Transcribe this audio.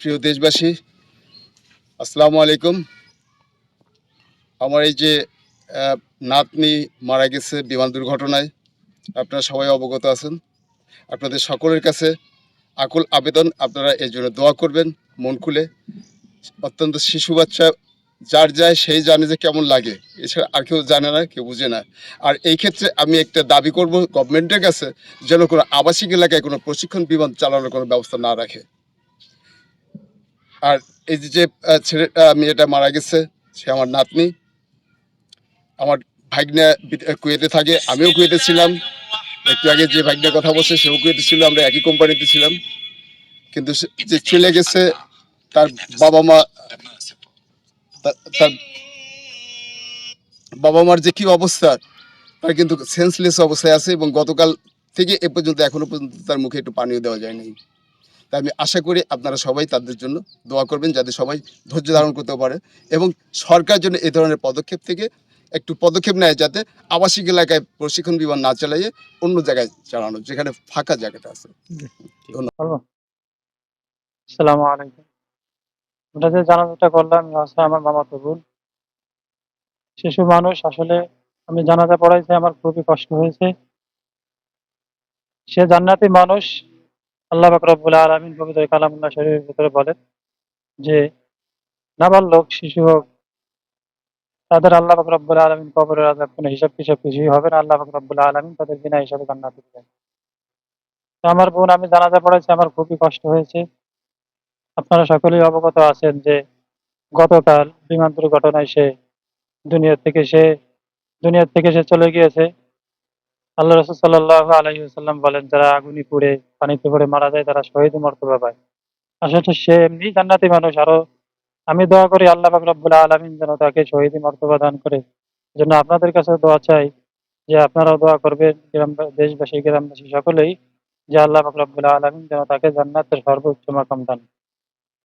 প্রিয় দেশবাসী, আসসালামু আলাইকুম। আমার এই যে নাতনি মারা গেছে বিমান দুর্ঘটনায়, আপনারা সবাই অবগত আছেন। আপনাদের সকলের কাছে আকুল আবেদন, আপনারা এই জন্য দোয়া করবেন মন খুলে। অত্যন্ত শিশু বাচ্চা, যার যায় সেই জানে যে কেমন লাগে। এছাড়া আর কেউ জানে না, কেউ বুঝে না। আর এই ক্ষেত্রে আমি একটা দাবি করব গভর্নমেন্টের কাছে যেন কোনো আবাসিক এলাকায় কোনো প্রশিক্ষণ বিমান চালানোর কোনো ব্যবস্থা না রাখে। আর এই যে ছেলেটা মেয়েটা মারা গেছে, সে আমার নাতনি। আমার ভাগ্নে কুয়েতে থাকে, আমিও কুয়েতে ছিলাম। একটু আগে যে ভাগ্নের কথা বলছে, সেও কুয়েতে ছিল আমরা একই কোম্পানিতে ছিলাম। কিন্তু যে চলে গেছে, তার বাবা মা তার বাবা মার যে কি অবস্থা, তার কিন্তু সেন্সলেস অবস্থায় আছে এবং গতকাল থেকে এ পর্যন্ত, এখনও পর্যন্ত তার মুখে একটু পানীয় দেওয়া যায়নি। তাই আমি আশা করি আপনারা সবাই তাদের জন্য দোয়া করবেন, যাতে সবাই ধৈর্য ধারণ করতে পারে এবং সরকার জন্য এই ধরনের পদক্ষেপ থেকে একটু পদক্ষেপ নেয় যাতে আবাসিক এলাকায় প্রশিক্ষণ বিমান না চালাইয়ে অন্য জায়গায় চালানো, যেখানে ফাঁকা জায়গাটা আছে। শিশু মানুষ, আসলে আমি জানাজা পড়াইছি আমার খুবই কষ্ট হয়েছে। সে জান্নাতি মানুষ, আল্লাহ বাকরবুল আলমিন পবিত্র কালামুল্লাহ শরীরের ভিতরে বলে যে, নাবালক শিশু হোক তাদের আল্লাহ বাকরবুল আলমিন কবরের আজাব কোনো হিসাব টিসাব কিছুই হবে না। আল্লাহ বাকরবুল আলমিন তাদের বিনা হিসাবে জান্নাতে দেবেন। তো আমার বোন, আমি জানাজা পড়েছি, আমার খুবই কষ্ট হয়েছে। আপনারা সকলেই অবগত আছেন যে গতকাল বিমান দুর্ঘটনায় সে দুনিয়া থেকে সে, দুনিয়া থেকে সে চলে গিয়েছে। আল্লাহ রসুল সাল্লাহ আলহিহাল্লাম বলেন, যারা আগুনি পুড়ে, পানিতে পড়ে মারা যায়, তারা শহীদ মর্তবা পায়। আসলে সে এমনি জান্নাতি মানুষ, আরও আমি দোয়া করি আল্লাহ রব্বুল আলমিন যেন তাকে শহীদ মর্তবা দান করে। জন্য আপনাদের কাছে দোয়া চাই যে আপনারাও দোয়া করবেন গ্রাম দেশবাসী, গ্রামবাসী সকলেই যে আল্লাহ রব্বুল আলমিন যেন তাকে জান্নাতের সর্বোচ্চ মাকাম দান।